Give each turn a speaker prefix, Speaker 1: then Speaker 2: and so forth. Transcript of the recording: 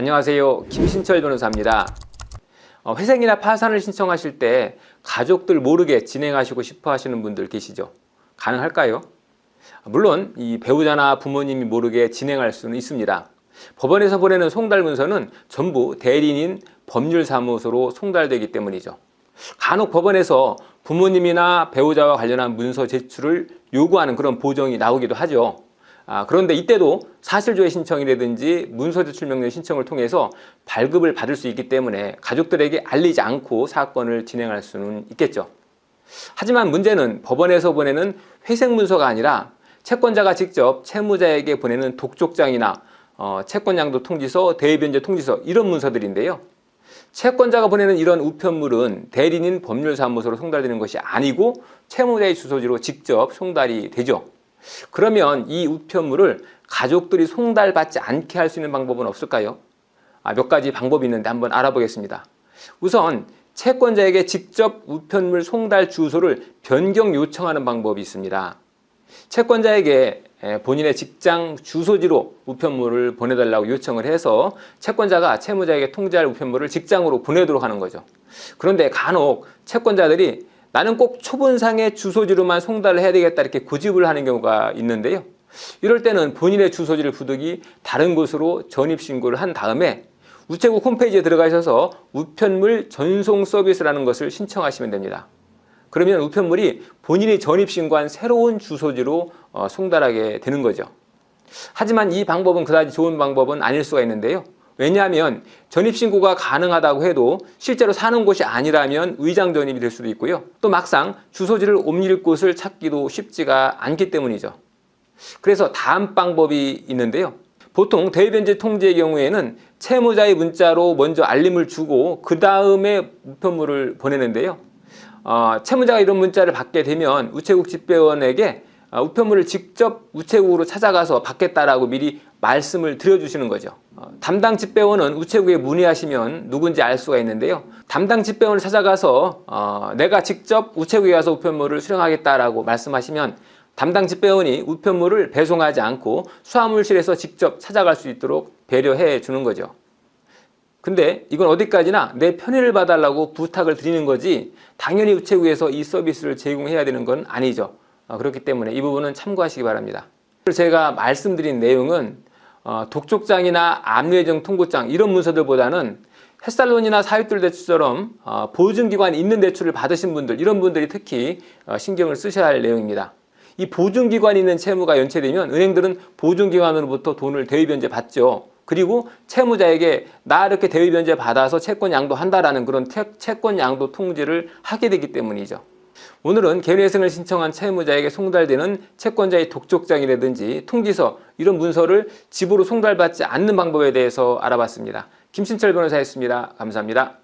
Speaker 1: 안녕하세요. 김신철 변호사입니다. 어, 회생이나 파산을 신청하실 때 가족들 모르게 진행하시고 싶어 하시는 분들 계시죠? 가능할까요? 물론 이 배우자나 부모님이 모르게 진행할 수는 있습니다. 법원에서 보내는 송달 문서는 전부 대리인인 법률사무소로 송달되기 때문이죠. 간혹 법원에서 부모님이나 배우자와 관련한 문서 제출을 요구하는 그런 보정이 나오기도 하죠. 아, 그런데 이때도 사실조회 신청이라든지 문서 제출 명령 신청을 통해서 발급을 받을 수 있기 때문에 가족들에게 알리지 않고 사건을 진행할 수는 있겠죠. 하지만 문제는 법원에서 보내는 회생 문서가 아니라 채권자가 직접 채무자에게 보내는 독촉장이나 어, 채권양도 통지서, 대의변제 통지서 이런 문서들인데요. 채권자가 보내는 이런 우편물은 대리인 법률사무소로 송달되는 것이 아니고 채무자의 주소지로 직접 송달이 되죠. 그러면 이 우편물을 가족들이 송달받지 않게 할 수 있는 방법은 없을까요? 아, 몇 가지 방법이 있는데 한번 알아보겠습니다. 우선 채권자에게 직접 우편물 송달 주소를 변경 요청하는 방법이 있습니다. 채권자에게 에, 본인의 직장 주소지로 우편물을 보내달라고 요청을 해서 채권자가 채무자에게 통지할 우편물을 직장으로 보내도록 하는 거죠. 그런데 간혹 채권자들이 나는 꼭 초본상의 주소지로만 송달을 해야 되겠다 이렇게 고집을 하는 경우가 있는데요. 이럴 때는 본인의 주소지를 부득이 다른 곳으로 전입 신고를 한 다음에 우체국 홈페이지에 들어가셔서 우편물 전송 서비스라는 것을 신청하시면 됩니다. 그러면 우편물이 본인이 전입 신고한 새로운 주소지로 어, 송달하게 되는 거죠. 하지만 이 방법은 그다지 좋은 방법은 아닐 수가 있는데요. 왜냐하면 전입 신고가 가능하다고 해도 실제로 사는 곳이 아니라면 의장 전입이 될 수도 있고요. 또 막상 주소지를 옮길 곳을 찾기도 쉽지가 않기 때문이죠. 그래서 다음 방법이 있는데요. 보통 대변제 통지의 경우에는 채무자의 문자로 먼저 알림을 주고 그 다음에 우편물을 보내는데요. 어, 채무자가 이런 문자를 받게 되면 우체국 집배원에게 어, 우편물을 직접 우체국으로 찾아가서 받겠다라고 미리 말씀을 드려주시는 거죠. 어, 담당 집배원은 우체국에 문의하시면 누군지 알 수가 있는데요. 담당 집배원을 찾아가서 어, 내가 직접 우체국에 가서 우편물을 수령하겠다라고 말씀하시면 담당 집배원이 우편물을 배송하지 않고 수화물실에서 직접 찾아갈 수 있도록 배려해 주는 거죠. 근데 이건 어디까지나 내 편의를 봐달라고 부탁을 드리는 거지 당연히 우체국에서 이 서비스를 제공해야 되는 건 아니죠. 어, 그렇기 때문에 이 부분은 참고하시기 바랍니다. 제가 말씀드린 내용은 어, 독촉장이나 압류예정 통보장 이런 문서들보다는 햇살론이나 사윗들 대출처럼 어, 보증기관이 있는 대출을 받으신 분들 이런 분들이 특히 어, 신경을 쓰셔야 할 내용입니다. 이 보증기관이 있는 채무가 연체되면 은행들은 보증기관으로부터 돈을 대위변제 받죠. 그리고 채무자에게 나 이렇게 대위변제 받아서 채권 양도한다라는 그런 채- 채권 양도 통지를 하게 되기 때문이죠. 오늘은 개인회생을 신청한 채무자에게 송달되는 채권자의 독촉장이라든지 통지서 이런 문서를 집으로 송달받지 않는 방법에 대해서 알아봤습니다. 김신철 변호사였습니다. 감사합니다.